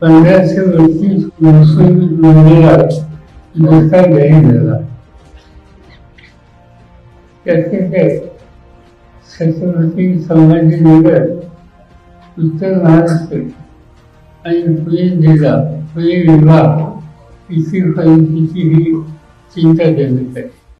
पंधराशे वृत्ती त्याचे ते छत्रपती संभाजी नगर उत्तर महाराष्ट्र आणि फुले जिल्हा फुले विभाग किती किती ही चिंता केली आहे